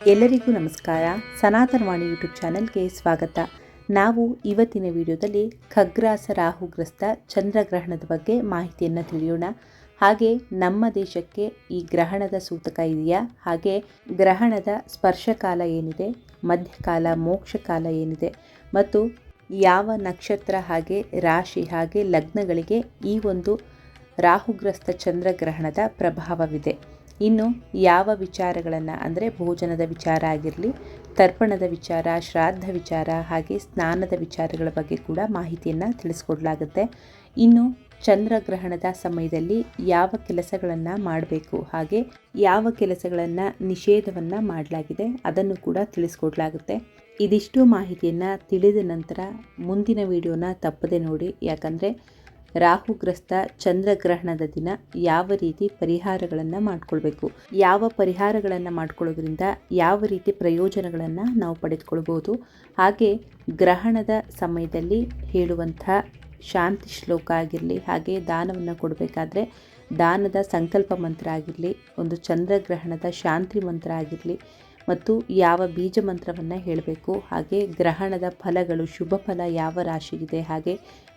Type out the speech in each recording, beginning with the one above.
ಎಲ್ಲರಿಗೂ ನಮಸ್ಕಾರ. ಸನಾತನವಾಣಿ ಯೂಟ್ಯೂಬ್ ಚಾನೆಲ್ಗೆ ಸ್ವಾಗತ. ನಾವು ಇವತ್ತಿನ ವಿಡಿಯೋದಲ್ಲಿ ಖಗ್ರಾಸ ರಾಹುಗ್ರಸ್ತ ಚಂದ್ರಗ್ರಹಣದ ಬಗ್ಗೆ ಮಾಹಿತಿಯನ್ನು ತಿಳಿಯೋಣ. ಹಾಗೆ ನಮ್ಮ ದೇಶಕ್ಕೆ ಈ ಗ್ರಹಣದ ಸೂತಕ ಇದೆಯಾ? ಹಾಗೆ ಗ್ರಹಣದ ಸ್ಪರ್ಶಕಾಲ ಏನಿದೆ? ಮಧ್ಯಕಾಲ, ಮೋಕ್ಷಕಾಲ ಏನಿದೆ? ಮತ್ತು ಯಾವ ನಕ್ಷತ್ರ ಹಾಗೆ ರಾಶಿ ಹಾಗೆ ಲಗ್ನಗಳಿಗೆ ಈ ಒಂದು ರಾಹುಗ್ರಸ್ತ ಚಂದ್ರಗ್ರಹಣದ ಪ್ರಭಾವವಿದೆ. ಇನ್ನು ಯಾವ ವಿಚಾರಗಳನ್ನು ಅಂದರೆ ಭೋಜನದ ವಿಚಾರ ಆಗಿರಲಿ, ತರ್ಪಣದ ವಿಚಾರ, ಶ್ರಾದ್ದ ವಿಚಾರ ಹಾಗೆ ಸ್ನಾನದ ವಿಚಾರಗಳ ಬಗ್ಗೆ ಕೂಡ ಮಾಹಿತಿಯನ್ನು ತಿಳಿಸ್ಕೊಡಲಾಗುತ್ತೆ. ಇನ್ನು ಚಂದ್ರಗ್ರಹಣದ ಸಮಯದಲ್ಲಿ ಯಾವ ಕೆಲಸಗಳನ್ನು ಮಾಡಬೇಕು, ಹಾಗೆ ಯಾವ ಕೆಲಸಗಳನ್ನು ನಿಷೇಧವನ್ನು ಮಾಡಲಾಗಿದೆ ಅದನ್ನು ಕೂಡ ತಿಳಿಸ್ಕೊಡ್ಲಾಗುತ್ತೆ. ಇದಿಷ್ಟು ಮಾಹಿತಿಯನ್ನು ತಿಳಿದ ನಂತರ ಮುಂದಿನ ವಿಡಿಯೋನ ತಪ್ಪದೆ ನೋಡಿ, ಯಾಕಂದರೆ ರಾಹುಗ್ರಸ್ತ ಚಂದ್ರಗ್ರಹಣದ ದಿನ ಯಾವ ರೀತಿ ಪರಿಹಾರಗಳನ್ನು ಮಾಡಿಕೊಳ್ಬೇಕು? ಯಾವ ಪರಿಹಾರಗಳನ್ನು ಮಾಡ್ಕೊಳ್ಳೋದ್ರಿಂದ ಯಾವ ರೀತಿ ಪ್ರಯೋಜನಗಳನ್ನು ನಾವು ಪಡೆದುಕೊಳ್ಬೋದು? ಹಾಗೆ ಗ್ರಹಣದ ಸಮಯದಲ್ಲಿ ಹೇಳುವಂಥ ಶಾಂತಿ ಶ್ಲೋಕ ಆಗಿರಲಿ, ಹಾಗೆ ದಾನವನ್ನು ಕೊಡಬೇಕಾದ್ರೆ ದಾನದ ಸಂಕಲ್ಪ ಮಂತ್ರ ಆಗಿರಲಿ, ಒಂದು ಚಂದ್ರಗ್ರಹಣದ ಶಾಂತಿ ಮಂತ್ರ ಆಗಿರಲಿ ಮತ್ತು ಯಾವ ಬೀಜ ಮಂತ್ರವನ್ನು ಹೇಳಬೇಕು, ಹಾಗೆ ಗ್ರಹಣದ ಫಲಗಳು, ಶುಭ ಫಲ ಯಾವ ರಾಶಿಗಿದೆ, ಹಾಗೆ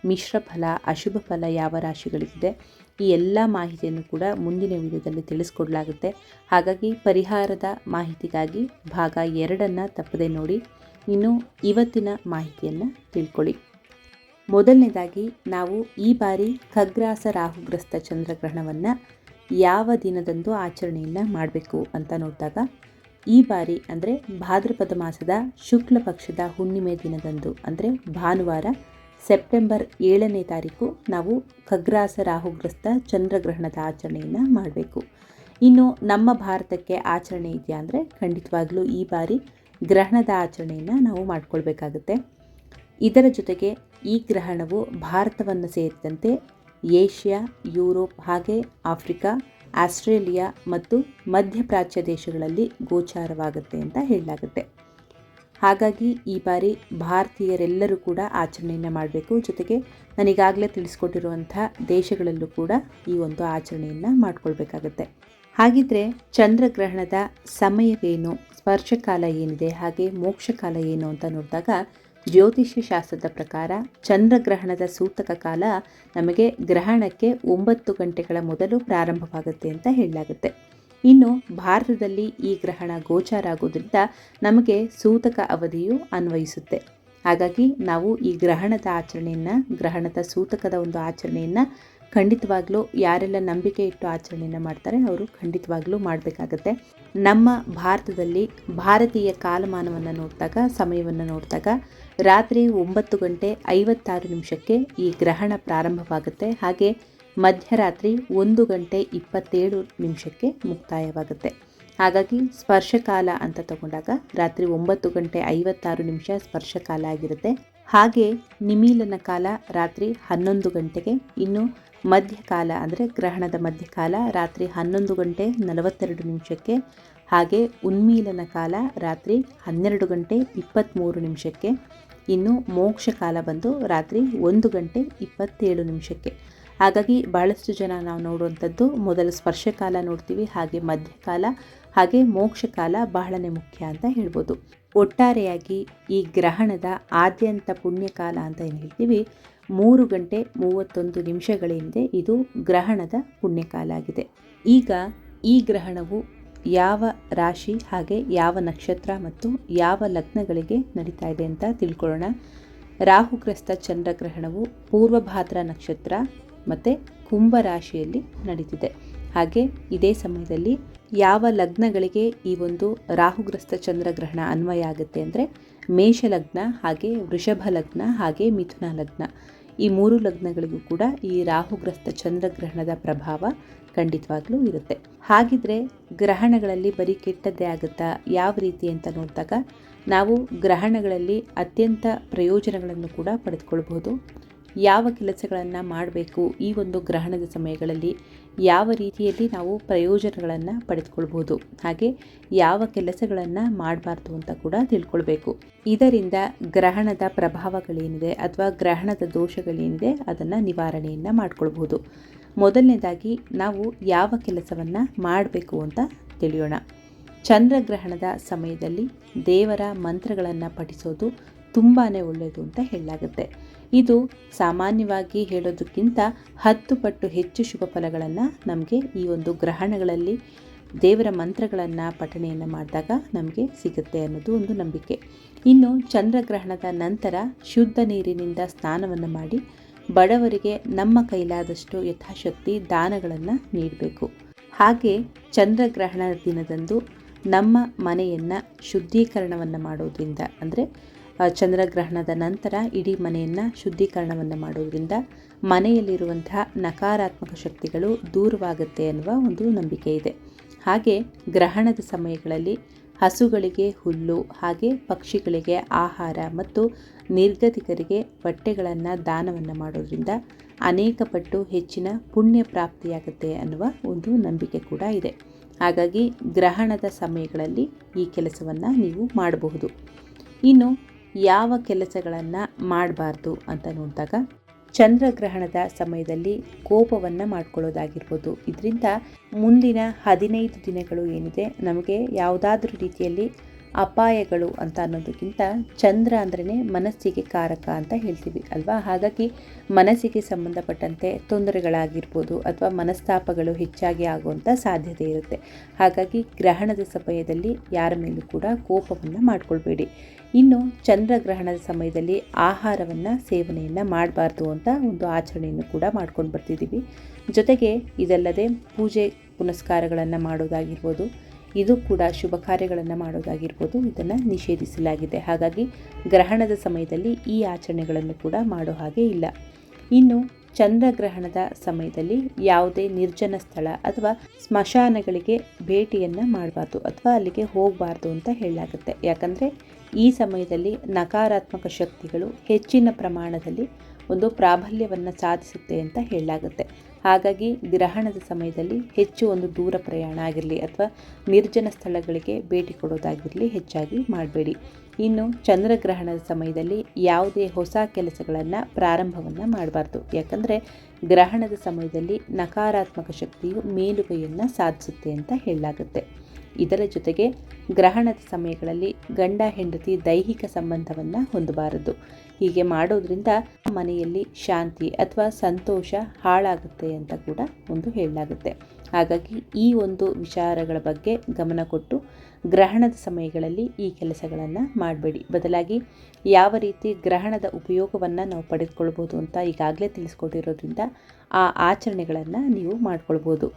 ಮಿಶ್ರ ಫಲ, ಅಶುಭ ಫಲ ಯಾವ ರಾಶಿಗಳಿಗಿದೆ, ಈ ಎಲ್ಲ ಮಾಹಿತಿಯನ್ನು ಕೂಡ ಮುಂದಿನ ವಿಡಿಯೋದಲ್ಲಿ ತಿಳಿಸ್ಕೊಡಲಾಗುತ್ತೆ. ಹಾಗಾಗಿ ಪರಿಹಾರದ ಮಾಹಿತಿಗಾಗಿ ಭಾಗ ಎರಡನ್ನು ತಪ್ಪದೆ ನೋಡಿ, ಇನ್ನು ಇವತ್ತಿನ ಮಾಹಿತಿಯನ್ನು ತಿಳ್ಕೊಳ್ಳಿ. ಮೊದಲನೇದಾಗಿ, ನಾವು ಈ ಬಾರಿ ಖಗ್ರಾಸ ರಾಹುಗ್ರಸ್ತ ಚಂದ್ರಗ್ರಹಣವನ್ನು ಯಾವ ದಿನದಂದು ಆಚರಣೆಯನ್ನು ಮಾಡಬೇಕು ಅಂತ ನೋಡಿದಾಗ ಈ ಬಾರಿ ಅಂದರೆ ಭಾದ್ರಪದ ಮಾಸದ ಶುಕ್ಲ ಪಕ್ಷದ ಹುಣ್ಣಿಮೆ ದಿನದಂದು ಅಂದರೆ ಭಾನುವಾರ ಸೆಪ್ಟೆಂಬರ್ ಏಳನೇ ತಾರೀಕು ನಾವು ಖಗ್ರಾಸ ರಾಹುಗ್ರಸ್ತ ಚಂದ್ರಗ್ರಹಣದ ಆಚರಣೆಯನ್ನು ಮಾಡಬೇಕು. ಇನ್ನು ನಮ್ಮ ಭಾರತಕ್ಕೆ ಆಚರಣೆ ಇದೆಯಾ ಅಂದರೆ ಖಂಡಿತವಾಗಲೂ ಈ ಬಾರಿ ಗ್ರಹಣದ ಆಚರಣೆಯನ್ನು ನಾವು ಮಾಡಿಕೊಳ್ಬೇಕಾಗುತ್ತೆ. ಇದರ ಜೊತೆಗೆ ಈ ಗ್ರಹಣವು ಭಾರತವನ್ನು ಸೇರಿದಂತೆ ಏಷ್ಯಾ, ಯುರೋಪ್ ಹಾಗೆ ಆಫ್ರಿಕಾ ಆಸ್ಟ್ರೇಲಿಯಾ ಮತ್ತು ಮಧ್ಯಪ್ರಾಚ್ಯ ದೇಶಗಳಲ್ಲಿ ಗೋಚಾರವಾಗುತ್ತೆ ಅಂತ ಹೇಳಲಾಗುತ್ತೆ. ಹಾಗಾಗಿ ಈ ಬಾರಿ ಭಾರತೀಯರೆಲ್ಲರೂ ಕೂಡ ಆಚರಣೆಯನ್ನು ಮಾಡಬೇಕು. ಜೊತೆಗೆ ನನಗಾಗಲೇ ತಿಳಿಸ್ಕೊಟ್ಟಿರುವಂಥ ದೇಶಗಳಲ್ಲೂ ಕೂಡ ಈ ಒಂದು ಆಚರಣೆಯನ್ನು ಮಾಡಿಕೊಳ್ಬೇಕಾಗತ್ತೆ. ಹಾಗಿದ್ರೆ ಚಂದ್ರಗ್ರಹಣದ ಸಮಯವೇನು ಸ್ಪರ್ಶಕಾಲ ಏನಿದೆ, ಹಾಗೆ ಮೋಕ್ಷಕಾಲ ಏನು ಅಂತ ನೋಡಿದಾಗ ಜ್ಯೋತಿಷ್ಯ ಶಾಸ್ತ್ರದ ಪ್ರಕಾರ ಚಂದ್ರಗ್ರಹಣದ ಸೂತಕ ಕಾಲ ನಮಗೆ ಗ್ರಹಣಕ್ಕೆ ಒಂಬತ್ತು ಗಂಟೆಗಳ ಮೊದಲು ಪ್ರಾರಂಭವಾಗುತ್ತೆ ಅಂತ ಹೇಳಲಾಗುತ್ತೆ. ಇನ್ನು ಭಾರತದಲ್ಲಿ ಈ ಗ್ರಹಣ ಗೋಚಾರ ಆಗೋದ್ರಿಂದ ನಮಗೆ ಸೂತಕ ಅವಧಿಯು ಅನ್ವಯಿಸುತ್ತೆ. ಹಾಗಾಗಿ ನಾವು ಈ ಗ್ರಹಣದ ಆಚರಣೆಯನ್ನು, ಗ್ರಹಣದ ಸೂತಕದ ಒಂದು ಆಚರಣೆಯನ್ನು ಖಂಡಿತವಾಗ್ಲೂ ಯಾರೆಲ್ಲ ನಂಬಿಕೆ ಇಟ್ಟು ಆಚರಣೆಯನ್ನು ಮಾಡ್ತಾರೆ, ಅವರು ಖಂಡಿತವಾಗ್ಲೂ ಮಾಡಬೇಕಾಗತ್ತೆ. ನಮ್ಮ ಭಾರತದಲ್ಲಿ ಭಾರತೀಯ ಕಾಲಮಾನವನ್ನು ನೋಡಿದಾಗ, ಸಮಯವನ್ನು ನೋಡಿದಾಗ ರಾತ್ರಿ ಒಂಬತ್ತು ಗಂಟೆ ಐವತ್ತಾರು ನಿಮಿಷಕ್ಕೆ ಈ ಗ್ರಹಣ ಪ್ರಾರಂಭವಾಗುತ್ತೆ. ಹಾಗೆ ಮಧ್ಯರಾತ್ರಿ ಒಂದು ಗಂಟೆ ಇಪ್ಪತ್ತೇಳು ನಿಮಿಷಕ್ಕೆ ಮುಕ್ತಾಯವಾಗುತ್ತೆ. ಹಾಗಾಗಿ ಸ್ಪರ್ಶಕಾಲ ಅಂತ ತಗೊಂಡಾಗ ರಾತ್ರಿ ಒಂಬತ್ತು ಗಂಟೆ ಐವತ್ತಾರು ನಿಮಿಷ ಸ್ಪರ್ಶಕಾಲ ಆಗಿರುತ್ತೆ. ಹಾಗೆ ನಿಮೀಲನ ಕಾಲ ರಾತ್ರಿ ಹನ್ನೊಂದು ಗಂಟೆಗೆ, ಇನ್ನು ಮಧ್ಯಕಾಲ ಅಂದರೆ ಗ್ರಹಣದ ಮಧ್ಯಕಾಲ ರಾತ್ರಿ ಹನ್ನೊಂದು ಗಂಟೆ ನಲವತ್ತೆರಡು ನಿಮಿಷಕ್ಕೆ, ಹಾಗೆ ಉನ್ಮೀಲನ ಕಾಲ ರಾತ್ರಿ ಹನ್ನೆರಡು ಗಂಟೆ ಇಪ್ಪತ್ತ್ಮೂರು ನಿಮಿಷಕ್ಕೆ, ಇನ್ನು ಮೋಕ್ಷ ಕಾಲ ಬಂದು ರಾತ್ರಿ ಒಂದು ಗಂಟೆ ಇಪ್ಪತ್ತೇಳು ನಿಮಿಷಕ್ಕೆ. ಹಾಗಾಗಿ ಬಹಳಷ್ಟು ಜನ ನಾವು ನೋಡುವಂಥದ್ದು ಮೊದಲು ಸ್ಪರ್ಶಕಾಲ ನೋಡ್ತೀವಿ, ಹಾಗೆ ಮಧ್ಯಕಾಲ, ಹಾಗೆ ಮೋಕ್ಷಕಾಲ ಬಹಳನೇ ಮುಖ್ಯ ಅಂತ ಹೇಳ್ಬೋದು. ಒಟ್ಟಾರೆಯಾಗಿ ಈ ಗ್ರಹಣದ ಆದ್ಯಂತ ಪುಣ್ಯಕಾಲ ಅಂತ ಏನು ಹೇಳ್ತೀವಿ? ಮೂರು ಗಂಟೆ ಮೂವತ್ತೊಂದು ನಿಮಿಷಗಳಿಂದ ಇದು ಗ್ರಹಣದ ಪುಣ್ಯಕಾಲ ಆಗಿದೆ. ಈಗ ಈ ಗ್ರಹಣವು ಯಾವ ರಾಶಿ ಹಾಗೆ ಯಾವ ನಕ್ಷತ್ರ ಮತ್ತು ಯಾವ ಲಗ್ನಗಳಿಗೆ ನಡೀತಾ ಇದೆ ಅಂತ ತಿಳ್ಕೊಳ್ಳೋಣ. ರಾಹುಗ್ರಸ್ತ ಚಂದ್ರಗ್ರಹಣವು ಪೂರ್ವಭಾದ್ರ ನಕ್ಷತ್ರ ಮತ್ತು ಕುಂಭ ರಾಶಿಯಲ್ಲಿ ನಡೀತಿದೆ. ಹಾಗೆ ಇದೇ ಸಮಯದಲ್ಲಿ ಯಾವ ಲಗ್ನಗಳಿಗೆ ಈ ಒಂದು ರಾಹುಗ್ರಸ್ತ ಚಂದ್ರಗ್ರಹಣ ಅನ್ವಯ ಆಗುತ್ತೆ ಅಂದರೆ ಮೇಷಲಗ್ನ ಹಾಗೆ ವೃಷಭ ಲಗ್ನ ಹಾಗೆ ಮಿಥುನ ಲಗ್ನ. ಈ ಮೂರು ಲಗ್ನಗಳಿಗೂ ಕೂಡ ಈ ರಾಹುಗ್ರಸ್ತ ಚಂದ್ರಗ್ರಹಣದ ಪ್ರಭಾವ ಖಂಡಿತವಾಗ್ಲೂ ಇರುತ್ತೆ. ಹಾಗಿದ್ರೆ ಗ್ರಹಣಗಳಲ್ಲಿ ಬರೀ ಕೆಟ್ಟದ್ದೇ ಆಗುತ್ತಾ? ಯಾವ ರೀತಿ ಅಂತ ನೋಡಿದಾಗ ನಾವು ಗ್ರಹಣಗಳಲ್ಲಿ ಅತ್ಯಂತ ಪ್ರಯೋಜನಗಳನ್ನು ಕೂಡ ಪಡೆದುಕೊಳ್ಬಹುದು. ಯಾವ ಕೆಲಸಗಳನ್ನು ಮಾಡಬೇಕು ಈ ಒಂದು ಗ್ರಹಣದ ಸಮಯಗಳಲ್ಲಿ? ಯಾವ ರೀತಿಯಲ್ಲಿ ನಾವು ಪ್ರಯೋಜನಗಳನ್ನು ಪಡೆದುಕೊಳ್ಬೋದು ಹಾಗೆ ಯಾವ ಕೆಲಸಗಳನ್ನು ಮಾಡಬಾರ್ದು ಅಂತ ಕೂಡ ತಿಳ್ಕೊಳ್ಬೇಕು. ಇದರಿಂದ ಗ್ರಹಣದ ಪ್ರಭಾವಗಳೇನಿದೆ ಅಥವಾ ಗ್ರಹಣದ ದೋಷಗಳೇನಿದೆ ಅದನ್ನು ನಿವಾರಣೆಯನ್ನು ಮಾಡಿಕೊಳ್ಬೋದು ಮೊದಲನೇದಾಗಿ ನಾವು ಯಾವ ಕೆಲಸವನ್ನು ಮಾಡಬೇಕು ಅಂತ ತಿಳಿಯೋಣ. ಚಂದ್ರಗ್ರಹಣದ ಸಮಯದಲ್ಲಿ ದೇವರ ಮಂತ್ರಗಳನ್ನು ಪಠಿಸೋದು ತುಂಬಾ ಒಳ್ಳೆಯದು ಅಂತ ಹೇಳಲಾಗುತ್ತೆ. ಇದು ಸಾಮಾನ್ಯವಾಗಿ ಹೇಳೋದಕ್ಕಿಂತ ಹತ್ತು ಪಟ್ಟು ಹೆಚ್ಚು ಶುಭ ಫಲಗಳನ್ನು ನಮಗೆ ಈ ಒಂದು ಗ್ರಹಣಗಳಲ್ಲಿ ದೇವರ ಮಂತ್ರಗಳನ್ನು ಪಠಣೆಯನ್ನು ಮಾಡಿದಾಗ ನಮಗೆ ಸಿಗುತ್ತೆ ಅನ್ನೋದು ಒಂದು ನಂಬಿಕೆ. ಇನ್ನು ಚಂದ್ರಗ್ರಹಣದ ನಂತರ ಶುದ್ಧ ನೀರಿನಿಂದ ಸ್ನಾನವನ್ನು ಮಾಡಿ ಬಡವರಿಗೆ ನಮ್ಮ ಕೈಲಾದಷ್ಟು ಯಥಾಶಕ್ತಿ ದಾನಗಳನ್ನು ನೀಡಬೇಕು. ಹಾಗೆ ಚಂದ್ರಗ್ರಹಣ ದಿನದಂದು ನಮ್ಮ ಮನೆಯನ್ನು ಶುದ್ಧೀಕರಣವನ್ನು ಮಾಡೋದ್ರಿಂದ, ಅಂದರೆ ಚಂದ್ರಗ್ರಹಣದ ನಂತರ ಇಡೀ ಮನೆಯನ್ನು ಶುದ್ಧೀಕರಣವನ್ನು ಮಾಡುವುದರಿಂದ ಮನೆಯಲ್ಲಿರುವಂತಹ ನಕಾರಾತ್ಮಕ ಶಕ್ತಿಗಳು ದೂರವಾಗುತ್ತೆ ಅನ್ನುವ ಒಂದು ನಂಬಿಕೆ ಇದೆ. ಹಾಗೆ ಗ್ರಹಣದ ಸಮಯಗಳಲ್ಲಿ ಹಸುಗಳಿಗೆ ಹುಲ್ಲು, ಹಾಗೆ ಪಕ್ಷಿಗಳಿಗೆ ಆಹಾರ ಮತ್ತು ನಿರ್ಗತಿಕರಿಗೆ ಬಟ್ಟೆಗಳನ್ನು ದಾನವನ್ನು ಮಾಡೋದ್ರಿಂದ ಅನೇಕ ಪಟ್ಟು ಹೆಚ್ಚಿನ ಪುಣ್ಯ ಪ್ರಾಪ್ತಿಯಾಗುತ್ತೆ ಅನ್ನುವ ಒಂದು ನಂಬಿಕೆ ಕೂಡ ಇದೆ. ಹಾಗಾಗಿ ಗ್ರಹಣದ ಸಮಯಗಳಲ್ಲಿ ಈ ಕೆಲಸವನ್ನು ನೀವು ಮಾಡಬಹುದು. ಇನ್ನು ಯಾವ ಕೆಲಸಗಳನ್ನು ಮಾಡಬಾರ್ದು ಅಂತ ನೋಡಿದಾಗ ಚಂದ್ರಗ್ರಹಣದ ಸಮಯದಲ್ಲಿ ಕೋಪವನ್ನು ಮಾಡ್ಕೊಳ್ಳೋದಾಗಿರ್ಬೋದು. ಇದರಿಂದ ಮುಂದಿನ ಹದಿನೈದು ದಿನಗಳು ಏನಿದೆ, ನಮಗೆ ಯಾವುದಾದ್ರೂ ರೀತಿಯಲ್ಲಿ ಅಪಾಯಗಳು ಅಂತ ಅನ್ನೋದಕ್ಕಿಂತ ಚಂದ್ರ ಅಂದ್ರೇ ಮನಸ್ಸಿಗೆ ಕಾರಕ ಅಂತ ಹೇಳ್ತೀವಿ, ಅಲ್ವಾ? ಹಾಗಾಗಿ ಮನಸ್ಸಿಗೆ ಸಂಬಂಧಪಟ್ಟಂತೆ ತೊಂದರೆಗಳಾಗಿರ್ಬೋದು ಅಥವಾ ಮನಸ್ತಾಪಗಳು ಹೆಚ್ಚಾಗಿ ಆಗುವಂಥ ಸಾಧ್ಯತೆ ಇರುತ್ತೆ. ಹಾಗಾಗಿ ಗ್ರಹಣದ ಸಮಯದಲ್ಲಿ ಯಾರ ಮೇಲೂ ಕೂಡ ಕೋಪವನ್ನು ಮಾಡಿಕೊಳ್ಬೇಡಿ. ಇನ್ನು ಚಂದ್ರಗ್ರಹಣದ ಸಮಯದಲ್ಲಿ ಆಹಾರವನ್ನು, ಸೇವನೆಯನ್ನು ಮಾಡಬಾರ್ದು ಅಂತ ಒಂದು ಆಚರಣೆಯನ್ನು ಕೂಡ ಮಾಡ್ಕೊಂಡು ಬರ್ತಿದ್ದೀವಿ. ಜೊತೆಗೆ ಇದಲ್ಲದೆ ಪೂಜೆ ಪುನಸ್ಕಾರಗಳನ್ನು ಮಾಡೋದಾಗಿರ್ಬೋದು ಇದು ಕೂಡ ಶುಭ ಕಾರ್ಯಗಳನ್ನು ಮಾಡೋದಾಗಿರ್ಬೋದು. ಇದನ್ನು ನಿಷೇಧಿಸಲಾಗಿದೆ. ಹಾಗಾಗಿ ಗ್ರಹಣದ ಸಮಯದಲ್ಲಿ ಈ ಆಚರಣೆಗಳನ್ನು ಕೂಡ ಮಾಡೋ ಹಾಗೆ ಇಲ್ಲ. ಇನ್ನು ಚಂದ್ರಗ್ರಹಣದ ಸಮಯದಲ್ಲಿ ಯಾವುದೇ ನಿರ್ಜನ ಸ್ಥಳ ಅಥವಾ ಸ್ಮಶಾನಗಳಿಗೆ ಭೇಟಿಯನ್ನು ಮಾಡಬಾರ್ದು ಅಥವಾ ಅಲ್ಲಿಗೆ ಹೋಗಬಾರ್ದು ಅಂತ ಹೇಳಲಾಗುತ್ತೆ. ಯಾಕಂದರೆ ಈ ಸಮಯದಲ್ಲಿ ನಕಾರಾತ್ಮಕ ಶಕ್ತಿಗಳು ಹೆಚ್ಚಿನ ಪ್ರಮಾಣದಲ್ಲಿ ಒಂದು ಪ್ರಾಬಲ್ಯವನ್ನು ಸಾಧಿಸುತ್ತೆ ಅಂತ ಹೇಳಲಾಗುತ್ತೆ. ಹಾಗಾಗಿ ಗ್ರಹಣದ ಸಮಯದಲ್ಲಿ ಹೆಚ್ಚು ಒಂದು ದೂರ ಪ್ರಯಾಣ ಆಗಿರಲಿ ಅಥವಾ ನಿರ್ಜನ ಸ್ಥಳಗಳಿಗೆ ಭೇಟಿ ಕೊಡೋದಾಗಿರಲಿ ಹೆಚ್ಚಾಗಿ ಮಾಡಬೇಡಿ. ಇನ್ನು ಚಂದ್ರಗ್ರಹಣದ ಸಮಯದಲ್ಲಿ ಯಾವುದೇ ಹೊಸ ಕೆಲಸಗಳನ್ನು ಪ್ರಾರಂಭವನ್ನು ಮಾಡಬಾರ್ದು. ಯಾಕಂದರೆ ಗ್ರಹಣದ ಸಮಯದಲ್ಲಿ ನಕಾರಾತ್ಮಕ ಶಕ್ತಿಯು ಮೇಲುಗೈಯನ್ನು ಸಾಧಿಸುತ್ತೆ ಅಂತ ಹೇಳಲಾಗುತ್ತೆ. ಇದರ ಜೊತೆಗೆ ಗ್ರಹಣದ ಸಮಯಗಳಲ್ಲಿ ಗಂಡ ಹೆಂಡತಿ ದೈಹಿಕ ಸಂಬಂಧವನ್ನು ಹೊಂದಬಾರದು. ಹೀಗೆ ಮಾಡೋದ್ರಿಂದ ಮನೆಯಲ್ಲಿ ಶಾಂತಿ ಅಥವಾ ಸಂತೋಷ ಹಾಳಾಗುತ್ತೆ ಅಂತ ಕೂಡ ಒಂದು ಹೇಳಲಾಗುತ್ತೆ. ಹಾಗಾಗಿ ಈ ಒಂದು ವಿಚಾರಗಳ ಬಗ್ಗೆ ಗಮನ ಕೊಟ್ಟು ಗ್ರಹಣದ ಸಮಯಗಳಲ್ಲಿ ಈ ಕೆಲಸಗಳನ್ನು ಮಾಡಬೇಡಿ. ಬದಲಾಗಿ ಯಾವ ರೀತಿ ಗ್ರಹಣದ ಉಪಯೋಗವನ್ನು ನಾವು ಪಡೆದುಕೊಳ್ಬೋದು ಅಂತ ಈಗಾಗಲೇ ತಿಳಿಸ್ಕೊಟ್ಟಿರೋದ್ರಿಂದ ಆ ಆಚರಣೆಗಳನ್ನು ನೀವು ಮಾಡ್ಕೊಳ್ಬೋದು.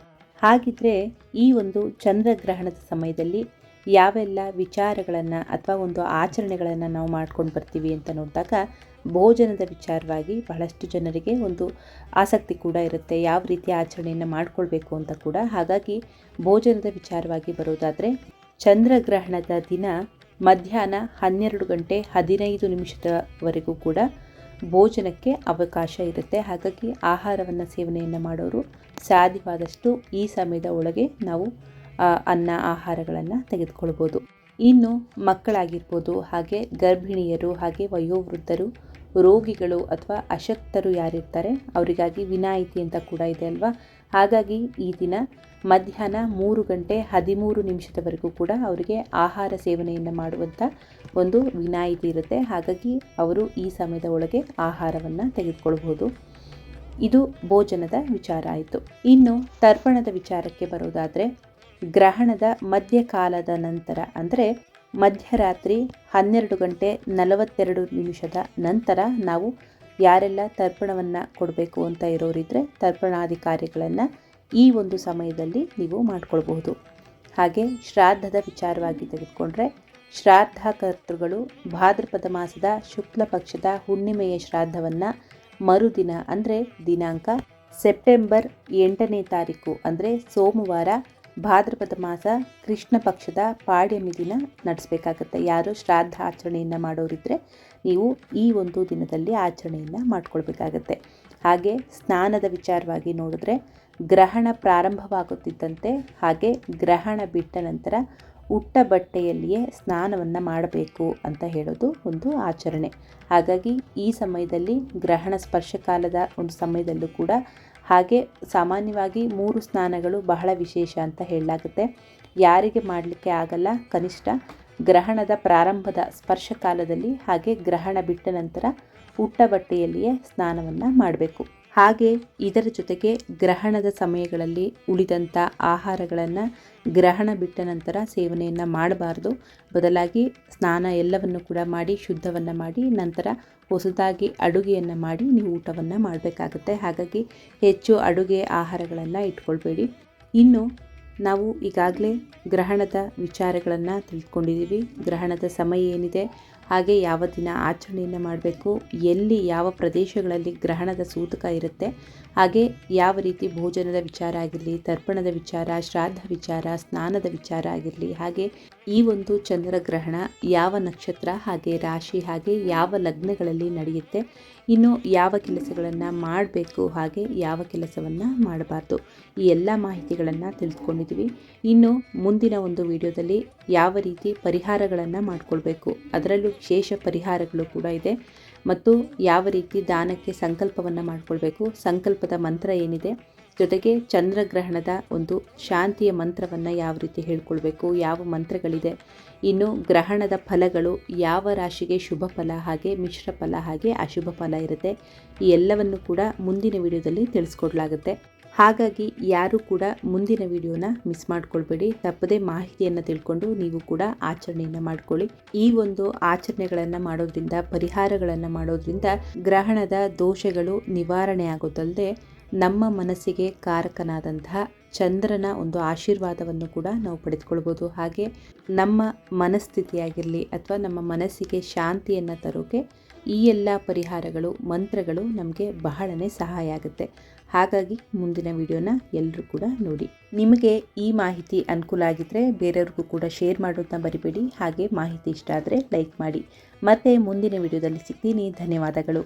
ಹಾಗಿದ್ರೆ ಈ ಒಂದು ಚಂದ್ರಗ್ರಹಣದ ಸಮಯದಲ್ಲಿ ಯಾವೆಲ್ಲ ವಿಚಾರಗಳನ್ನು ಅಥವಾ ಒಂದು ಆಚರಣೆಗಳನ್ನು ನಾವು ಮಾಡ್ಕೊಂಡು ಬರ್ತೀವಿ ಅಂತ ನೋಡಿದಾಗ ಭೋಜನದ ವಿಚಾರವಾಗಿ ಬಹಳಷ್ಟು ಜನರಿಗೆ ಒಂದು ಆಸಕ್ತಿ ಕೂಡ ಇರುತ್ತೆ. ಯಾವ ರೀತಿ ಆಚರಣೆಯನ್ನು ಮಾಡಿಕೊಳ್ಬೇಕು ಅಂತ ಕೂಡ. ಹಾಗಾಗಿ ಭೋಜನದ ವಿಚಾರವಾಗಿ ಬರೋದಾದರೆ ಚಂದ್ರಗ್ರಹಣದ ದಿನ ಮಧ್ಯಾಹ್ನ ಹನ್ನೆರಡು ಗಂಟೆ ಹದಿನೈದು ನಿಮಿಷದವರೆಗೂ ಕೂಡ ಭೋಜನಕ್ಕೆ ಅವಕಾಶ ಇರುತ್ತೆ. ಹಾಗಾಗಿ ಆಹಾರವನ್ನು ಸೇವನೆಯನ್ನು ಮಾಡೋರು ಸಾಧ್ಯವಾದಷ್ಟು ಈ ಸಮಯದ ಒಳಗೆ ನಾವು ಅನ್ನ, ಆಹಾರಗಳನ್ನು ತೆಗೆದುಕೊಳ್ಬೋದು. ಇನ್ನು ಮಕ್ಕಳಾಗಿರ್ಬೋದು, ಹಾಗೆ ಗರ್ಭಿಣಿಯರು, ಹಾಗೆ ವಯೋವೃದ್ಧರು, ರೋಗಿಗಳು ಅಥವಾ ಅಶಕ್ತರು ಯಾರಿರ್ತಾರೆ, ಅವರಿಗಾಗಿ ವಿನಾಯಿತಿ ಅಂತ ಕೂಡ ಇದೆ ಅಲ್ವಾ? ಹಾಗಾಗಿ ಈ ದಿನ ಮಧ್ಯಾಹ್ನ ಮೂರು ಗಂಟೆ ಹದಿಮೂರು ನಿಮಿಷದವರೆಗೂ ಕೂಡ ಅವರಿಗೆ ಆಹಾರ ಸೇವನೆಯನ್ನು ಮಾಡುವಂಥ ಒಂದು ವಿನಾಯಿತಿ ಇರುತ್ತೆ. ಹಾಗಾಗಿ ಅವರು ಈ ಸಮಯದ ಒಳಗೆ ಆಹಾರವನ್ನು ತೆಗೆದುಕೊಳ್ಬೋದು ಇದು ಭೋಜನದ ವಿಚಾರ ಆಯಿತು. ಇನ್ನು ತರ್ಪಣದ ವಿಚಾರಕ್ಕೆ ಬರೋದಾದರೆ, ಗ್ರಹಣದ ಮಧ್ಯಕಾಲದ ನಂತರ, ಅಂದರೆ ಮಧ್ಯರಾತ್ರಿ ಹನ್ನೆರಡು ಗಂಟೆ ನಲವತ್ತೆರಡು ನಿಮಿಷದ ನಂತರ ನಾವು ಯಾರೆಲ್ಲ ತರ್ಪಣವನ್ನು ಕೊಡಬೇಕು ಅಂತ ಇರೋರಿದ್ರೆ ತರ್ಪಣಾಧಿಕಾರಿಗಳನ್ನು ಈ ಒಂದು ಸಮಯದಲ್ಲಿ ನೀವು ಮಾಡಿಕೊಳ್ಬಹುದು. ಹಾಗೆ ಶ್ರಾದ್ದದ ವಿಚಾರವಾಗಿ ತೆಗೆದುಕೊಂಡ್ರೆ, ಶ್ರಾದ್ದಕರ್ತೃಗಳು ಭಾದ್ರಪದ ಮಾಸದ ಶುಕ್ಲ ಪಕ್ಷದ ಹುಣ್ಣಿಮೆಯ ಶ್ರಾದ್ದವನ್ನು ಮರುದಿನ ಅಂದರೆ ದಿನಾಂಕ ಸೆಪ್ಟೆಂಬರ್ ಎಂಟನೇ ತಾರೀಕು ಅಂದರೆ ಸೋಮವಾರ ಭಾದ್ರಪದ ಮಾಸ ಕೃಷ್ಣ ಪಕ್ಷದ ಪಾಡ್ಯಮಿ ದಿನ ನಡೆಸಬೇಕಾಗತ್ತೆ. ಯಾರು ಶ್ರಾದ್ದ ಆಚರಣೆಯನ್ನು ಮಾಡೋರಿದ್ದರೆ ನೀವು ಈ ಒಂದು ದಿನದಲ್ಲಿ ಆಚರಣೆಯನ್ನು ಮಾಡ್ಕೊಳ್ಬೇಕಾಗತ್ತೆ. ಹಾಗೆ ಸ್ನಾನದ ವಿಚಾರವಾಗಿ ನೋಡಿದ್ರೆ ಗ್ರಹಣ ಪ್ರಾರಂಭವಾಗುತ್ತಿದ್ದಂತೆ ಹಾಗೆ ಗ್ರಹಣ ಬಿಟ್ಟ ನಂತರ ಉಟ್ಟ ಬಟ್ಟೆಯಲ್ಲಿಯೇ ಸ್ನಾನವನ್ನು ಮಾಡಬೇಕು ಅಂತ ಹೇಳೋದು ಒಂದು ಆಚರಣೆ. ಹಾಗಾಗಿ ಈ ಸಮಯದಲ್ಲಿ ಗ್ರಹಣ ಸ್ಪರ್ಶಕಾಲದ ಒಂದು ಸಮಯದಲ್ಲೂ ಕೂಡ ಹಾಗೆ ಸಾಮಾನ್ಯವಾಗಿ ಮೂರು ಸ್ನಾನಗಳು ಬಹಳ ವಿಶೇಷ ಅಂತ ಹೇಳಲಾಗುತ್ತೆ. ಯಾರಿಗೆ ಮಾಡಲಿಕ್ಕೆ ಆಗಲ್ಲ, ಕನಿಷ್ಠ ಗ್ರಹಣದ ಪ್ರಾರಂಭದ ಸ್ಪರ್ಶ ಕಾಲದಲ್ಲಿ ಹಾಗೆ ಗ್ರಹಣ ಬಿಟ್ಟ ನಂತರ ಉಟ್ಟ ಬಟ್ಟೆಯಲ್ಲಿಯೇ ಸ್ನಾನವನ್ನು ಮಾಡಬೇಕು. ಹಾಗೆ ಇದರ ಜೊತೆಗೆ ಗ್ರಹಣದ ಸಮಯಗಳಲ್ಲಿ ಉಳಿದಂಥ ಆಹಾರಗಳನ್ನು ಗ್ರಹಣ ಬಿಟ್ಟ ನಂತರ ಸೇವನೆಯನ್ನು ಮಾಡಬಾರ್ದು. ಬದಲಾಗಿ ಸ್ನಾನ ಎಲ್ಲವನ್ನು ಕೂಡ ಮಾಡಿ, ಶುದ್ಧವನ್ನು ಮಾಡಿ, ನಂತರ ಹೊಸದಾಗಿ ಅಡುಗೆಯನ್ನು ಮಾಡಿ ನೀವು ಊಟವನ್ನು ಮಾಡಬೇಕಾಗುತ್ತೆ. ಹಾಗಾಗಿ ಹೆಚ್ಚು ಅಡುಗೆ ಆಹಾರಗಳನ್ನು ಇಟ್ಕೊಳ್ಬೇಡಿ. ಇನ್ನು ನಾವು ಈಗಾಗಲೇ ಗ್ರಹಣದ ವಿಚಾರಗಳನ್ನು ತಿಳ್ಕೊಂಡಿದ್ದೀವಿ. ಗ್ರಹಣದ ಸಮಯ ಏನಿದೆ? ಹಾಗೆ ಯಾವ ದಿನ ಆಚರಣೆಯನ್ನು ಮಾಡಬೇಕು, ಎಲ್ಲಿ ಯಾವ ಪ್ರದೇಶಗಳಲ್ಲಿ ಗ್ರಹಣದ ಸೂತಕ ಇರುತ್ತೆ, ಹಾಗೆ ಯಾವ ರೀತಿ ಭೋಜನದ ವಿಚಾರ ಆಗಿರಲಿ, ತರ್ಪಣದ ವಿಚಾರ, ಶ್ರಾದ್ದ ವಿಚಾರ, ಸ್ನಾನದ ವಿಚಾರ ಆಗಿರಲಿ, ಹಾಗೆ ಈ ಒಂದು ಚಂದ್ರಗ್ರಹಣ ಯಾವ ನಕ್ಷತ್ರ, ಹಾಗೆ ರಾಶಿ, ಹಾಗೆ ಯಾವ ಲಗ್ನಗಳಲ್ಲಿ ನಡೆಯುತ್ತೆ ಇನ್ನು ಯಾವ ಕೆಲಸಗಳನ್ನು ಮಾಡಬೇಕು ಹಾಗೆ ಯಾವ ಕೆಲಸವನ್ನು ಮಾಡಬಾರ್ದು. ಈ ಎಲ್ಲ ಮಾಹಿತಿಗಳನ್ನು ತಿಳಿದುಕೊಂಡಿದ್ದೀವಿ. ಇನ್ನು ಮುಂದಿನ ಒಂದು ವಿಡಿಯೋದಲ್ಲಿ ಯಾವ ರೀತಿ ಪರಿಹಾರಗಳನ್ನು ಮಾಡಿಕೊಳ್ಬೇಕು, ಅದರಲ್ಲೂ ವಿಶೇಷ ಪರಿಹಾರಗಳು ಕೂಡ ಇದೆ. ಮತ್ತು ಯಾವ ರೀತಿ ದಾನಕ್ಕೆ ಸಂಕಲ್ಪವನ್ನು ಮಾಡಿಕೊಳ್ಬೇಕು, ಸಂಕಲ್ಪದ ಮಂತ್ರ ಏನಿದೆ, ಜೊತೆಗೆ ಚಂದ್ರಗ್ರಹಣದ ಒಂದು ಶಾಂತಿಯ ಮಂತ್ರವನ್ನು ಯಾವ ರೀತಿ ಹೇಳ್ಕೊಳ್ಬೇಕು, ಯಾವ ಮಂತ್ರಗಳಿದೆ ಇನ್ನು ಗ್ರಹಣದ ಫಲಗಳು ಯಾವ ರಾಶಿಗೆ ಶುಭ ಫಲ ಹಾಗೆ ಮಿಶ್ರ ಫಲ ಹಾಗೆ ಅಶುಭ ಫಲ ಇರುತ್ತೆ, ಈ ಎಲ್ಲವನ್ನು ಕೂಡ ಮುಂದಿನ ವಿಡಿಯೋದಲ್ಲಿ ತಿಳಿಸ್ಕೊಡ್ಲಾಗುತ್ತೆ. ಹಾಗಾಗಿ ಯಾರೂ ಕೂಡ ಮುಂದಿನ ವಿಡಿಯೋನ ಮಿಸ್ ಮಾಡ್ಕೊಳ್ಬೇಡಿ. ತಪ್ಪದೇ ಮಾಹಿತಿಯನ್ನು ತಿಳ್ಕೊಂಡು ನೀವು ಕೂಡ ಆಚರಣೆಯನ್ನು ಮಾಡ್ಕೊಳ್ಳಿ. ಈ ಒಂದು ಆಚರಣೆಗಳನ್ನು ಮಾಡೋದ್ರಿಂದ, ಪರಿಹಾರಗಳನ್ನು ಮಾಡೋದ್ರಿಂದ ಗ್ರಹಣದ ದೋಷಗಳು ನಿವಾರಣೆ ಆಗೋದಲ್ಲದೆ ನಮ್ಮ ಮನಸ್ಸಿಗೆ ಕಾರಕನಾದಂತಹ ಚಂದ್ರನ ಒಂದು ಆಶೀರ್ವಾದವನ್ನು ಕೂಡ ನಾವು ಪಡೆದುಕೊಳ್ಬೋದು. ಹಾಗೆ ನಮ್ಮ ಮನಸ್ಥಿತಿಯಾಗಿರಲಿ ಅಥವಾ ನಮ್ಮ ಮನಸ್ಸಿಗೆ ಶಾಂತಿಯನ್ನು ತರೋಕೆ ಈ ಎಲ್ಲ ಪರಿಹಾರಗಳು, ಮಂತ್ರಗಳು ನಮಗೆ ಬಹಳನೇ ಸಹಾಯ ಆಗುತ್ತೆ. ಹಾಗಾಗಿ ಮುಂದಿನ ವಿಡಿಯೋನ ಎಲ್ಲರೂ ಕೂಡ ನೋಡಿ. ನಿಮಗೆ ಈ ಮಾಹಿತಿ ಅನುಕೂಲ ಆಗಿದ್ದರೆ ಬೇರೆಯವ್ರಿಗೂ ಕೂಡ ಶೇರ್ ಮಾಡೋದನ್ನ ಬರಿಬೇಡಿ ಹಾಗೆ ಮಾಹಿತಿ ಇಷ್ಟ ಆದರೆ ಲೈಕ್ ಮಾಡಿ. ಮತ್ತೆ ಮುಂದಿನ ವಿಡಿಯೋದಲ್ಲಿ ಸಿಗ್ತೀನಿ. ಧನ್ಯವಾದಗಳು.